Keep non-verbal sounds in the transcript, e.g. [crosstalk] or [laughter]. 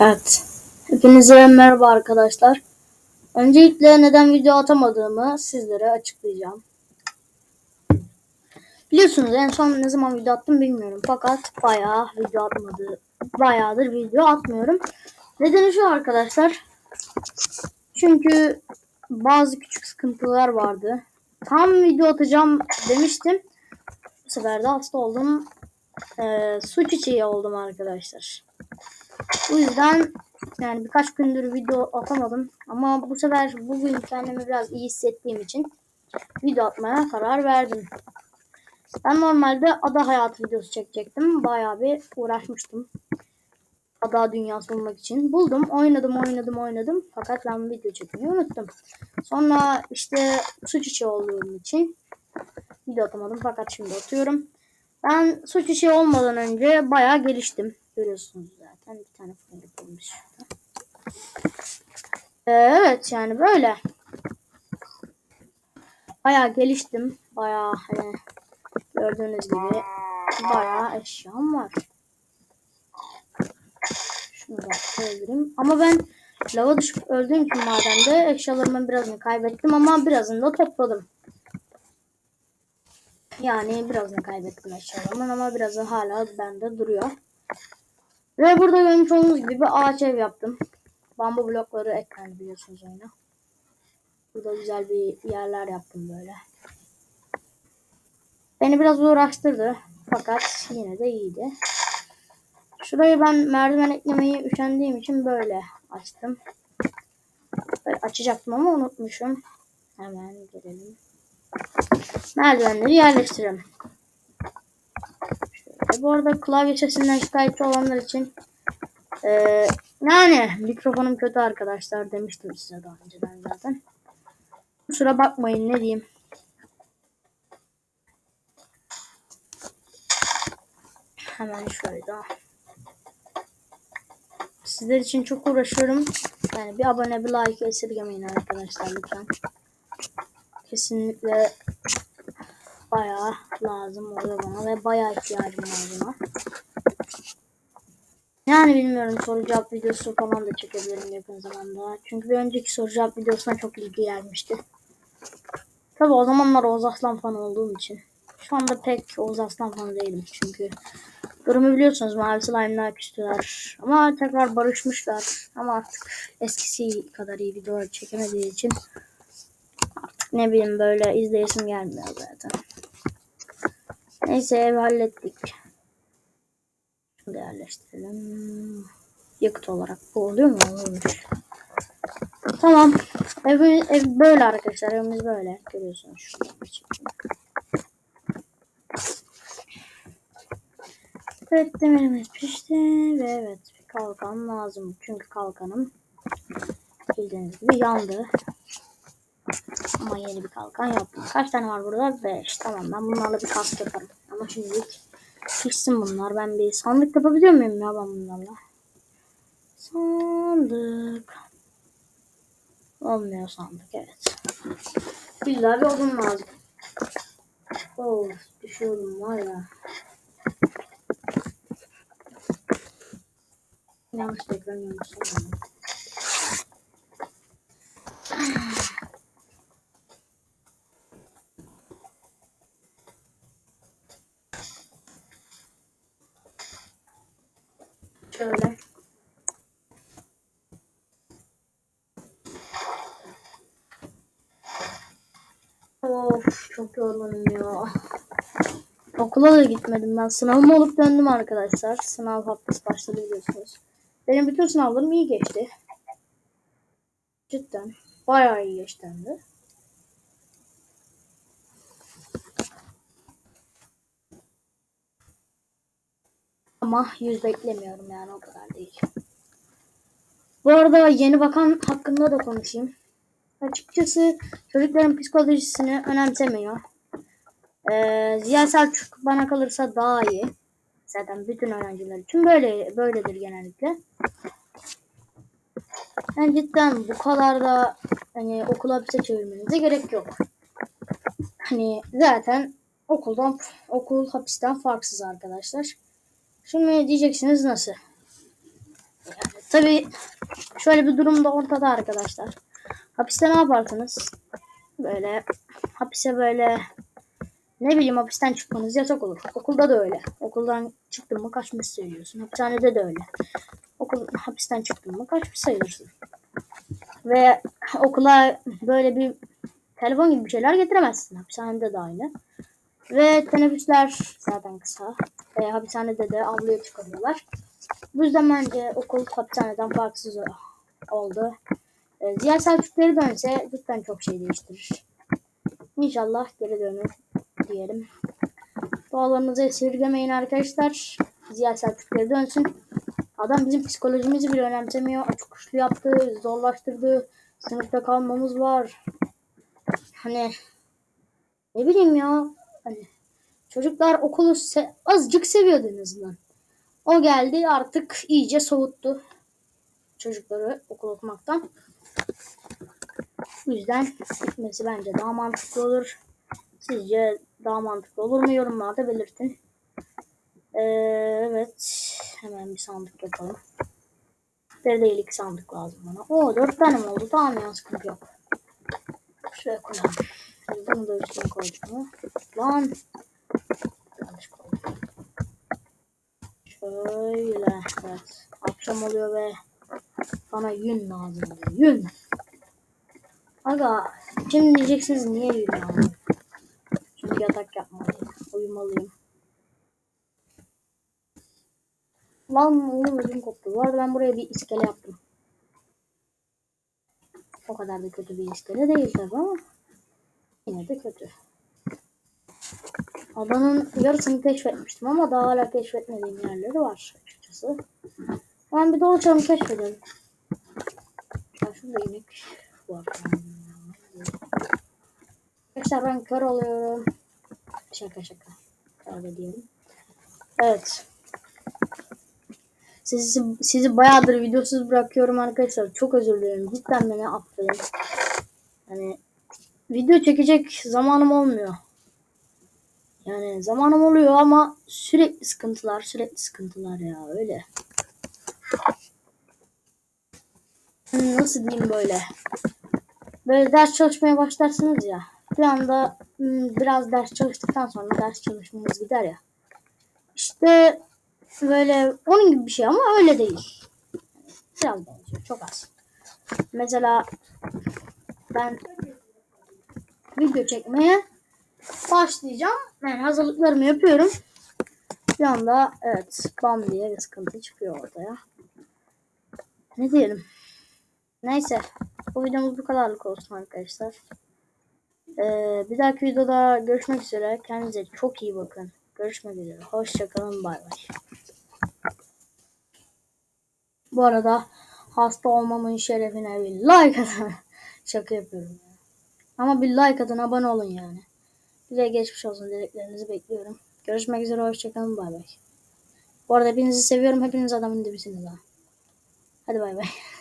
Evet. Hepinize merhaba arkadaşlar. Öncelikle neden video atamadığımı sizlere açıklayacağım. Biliyorsunuz en son ne zaman video attım bilmiyorum. Fakat bayağı video atmadı. Bayağıdır video atmıyorum. Nedeni şu arkadaşlar. Çünkü bazı küçük sıkıntılar vardı. Tam video atacağım demiştim. Bu sefer de hasta oldum. Ee, su çiçeği oldum arkadaşlar. Bu yüzden yani birkaç gündür video atamadım. Ama bu sefer bugün kendimi biraz iyi hissettiğim için video atmaya karar verdim. Ben normalde ada hayatı videosu çekecektim. Bayağı bir uğraşmıştım. Ada dünyası bulmak için. Buldum, oynadım, oynadım, oynadım. Fakat ben video çekmeyi unuttum. Sonra işte su çiçeği olduğum için video atamadım. Fakat şimdi atıyorum. Ben su çiçeği olmadan önce bayağı geliştim. Görüyorsunuz zaten bir tane fırın yapılmış. Ee, evet yani böyle. Bayağı geliştim. Bayağı hani gördüğünüz gibi bayağı eşyam var. Şunu da öldüreyim. Ama ben lava düşüp öldüğüm için madende eşyalarımın birazını kaybettim ama birazını da topladım. Yani birazını kaybettim eşyalarımın ama birazı hala bende duruyor. Ve burada görmüş olduğunuz gibi ağaç ev yaptım. Bambu blokları eklendi biliyorsunuz oyuna. Burada güzel bir yerler yaptım böyle. Beni biraz uğraştırdı. Fakat yine de iyiydi. Şurayı ben merdiven eklemeyi üşendiğim için böyle açtım. Böyle açacaktım ama unutmuşum. Hemen gelelim. Merdivenleri yerleştirelim. Şöyle. Bu arada klavye sesinden şikayetçi olanlar için ee, yani mikrofonum kötü arkadaşlar demiştim size daha önceden zaten. Kusura bakmayın ne diyeyim. Hemen şöyle daha. Sizler için çok uğraşıyorum. Yani bir abone bir like esirgemeyin arkadaşlar lütfen. Kesinlikle bayağı lazım oluyor bana ve bayağı ihtiyacım var buna. Yani bilmiyorum soru cevap videosu falan da çekebilirim yakın zamanda. Çünkü bir önceki soru cevap videosuna çok ilgi gelmişti. Tabi o zamanlar Oğuz Aslan fanı olduğum için. Şu anda pek Oğuz Aslan fanı değilim çünkü. Durumu biliyorsunuz Mavi Slime'lar küstüler. Ama tekrar barışmışlar. Ama artık eskisi kadar iyi videolar çekemediği için ne bileyim böyle izleyesim gelmiyor zaten. Neyse ev hallettik. Şunu yerleştirelim. Yakıt olarak bu oluyor mu? Olmuş. Tamam. Ev, ev böyle arkadaşlar. Evimiz böyle. Görüyorsunuz. Evet demirimiz pişti ve evet bir kalkan lazım. Çünkü kalkanım bildiğiniz gibi yandı. Ama yeni bir kalkan yaptım. Kaç tane var burada? 5. Tamam ben bunlarla bir kask yaparım. Ama şimdilik pişsin bunlar. Ben bir sandık yapabiliyor muyum ya ben bunlarla? Sandık. Olmuyor sandık evet. Güzel bir odun lazım. Of düşüyorum var ya. Yanlış ekran yanlış çok yorgunum ya. Okula da gitmedim ben. Sınavım olup döndüm arkadaşlar. Sınav haftası başladı biliyorsunuz. Benim bütün sınavlarım iyi geçti. Cidden. Bayağı iyi geçti. Ama yüz beklemiyorum yani o kadar değil. Bu arada yeni bakan hakkında da konuşayım. Açıkçası çocukların psikolojisini önemsemiyor. Ee, Ziya Selçuk bana kalırsa daha iyi. Zaten bütün öğrenciler için böyle böyledir genellikle. Yani cidden bu kadar da hani okul hapise çevirmenize gerek yok. Hani zaten okuldan okul hapisten farksız arkadaşlar. Şimdi diyeceksiniz nasıl? Tabi şöyle bir durum da ortada arkadaşlar. Hapiste ne yaparsınız? Böyle hapise böyle ne bileyim hapisten çıkmanız yasak olur. Okulda da öyle. Okuldan çıktın mı kaçmış sayıyorsun. Hapishanede de öyle. Okul hapisten çıktın mı kaçmış sayılırsın. Ve okula böyle bir telefon gibi bir şeyler getiremezsin. Hapishanede de aynı. Ve teneffüsler zaten kısa. E, hapishanede de avluya çıkarıyorlar. Bu yüzden bence okul hapishaneden farksız oldu. E, Ziya Selçuk geri dönse cidden çok şey değiştirir. İnşallah geri dönür diyelim. Dualarınızı esirgemeyin arkadaşlar. Ziya Selçuk geri dönsün. Adam bizim psikolojimizi bile önemsemiyor. Açık uçlu yaptı, zorlaştırdı. Sınıfta kalmamız var. Hani ne bileyim ya. Hani çocuklar okulu se- azıcık seviyordu en azından. O geldi artık iyice soğuttu çocukları okul okumaktan. Bu yüzden gitmesi bence daha mantıklı olur. Sizce daha mantıklı olur mu? Yorumlarda belirtin. Ee, evet. Hemen bir sandık yapalım. Bir değil iki sandık lazım bana. Oo dört tane oldu? Tamam ya sıkıntı yok. Şuraya koyalım. Bunu da üstüne koyduk? Lan. Yanlış koydum. Şöyle. Evet. Akşam oluyor ve bana yün lazım. Yün. Aga. Şimdi diyeceksiniz niye yün lazım? Çünkü yatak yapmalıyım. Uyumalıyım. Lan oğlum ödüm koptu. Bu ben buraya bir iskele yaptım. O kadar da kötü bir iskele değil tabi ama yine de kötü. Adanın yarısını keşfetmiştim ama daha hala keşfetmediğim yerleri var açıkçası. Ben bir dolaşalım keşfedelim. Şurada inek var. Arkadaşlar ben kör oluyorum. Şaka şaka. Öyle diyelim. Evet. Sizi, sizi bayağıdır videosuz bırakıyorum arkadaşlar. Çok özür dilerim. Cidden beni affedin. Hani video çekecek zamanım olmuyor. Yani zamanım oluyor ama sürekli sıkıntılar, sürekli sıkıntılar ya öyle. Nasıl diyeyim böyle? Böyle ders çalışmaya başlarsınız ya. Bir anda hmm, biraz ders çalıştıktan sonra ders çalışmamız gider ya. İşte böyle onun gibi bir şey ama öyle değil. Biraz benziyor, çok az. Mesela ben video çekmeye başlayacağım. Yani hazırlıklarımı yapıyorum. Bir anda evet bam diye bir sıkıntı çıkıyor ortaya. Ne diyelim. Neyse. Bu videomuz bu kadarlık olsun arkadaşlar. Ee, bir dahaki videoda görüşmek üzere. Kendinize çok iyi bakın. Görüşmek üzere. Hoşçakalın. Bay bay. Bu arada hasta olmamın şerefine bir like atın. [laughs] Şaka yapıyorum. ya. Ama bir like atın abone olun yani. Bize geçmiş olsun dileklerinizi bekliyorum. Görüşmek üzere hoşçakalın bay bay. Bu arada hepinizi seviyorum. Hepiniz adamın dibisiniz ha. Hadi bay bay. [laughs]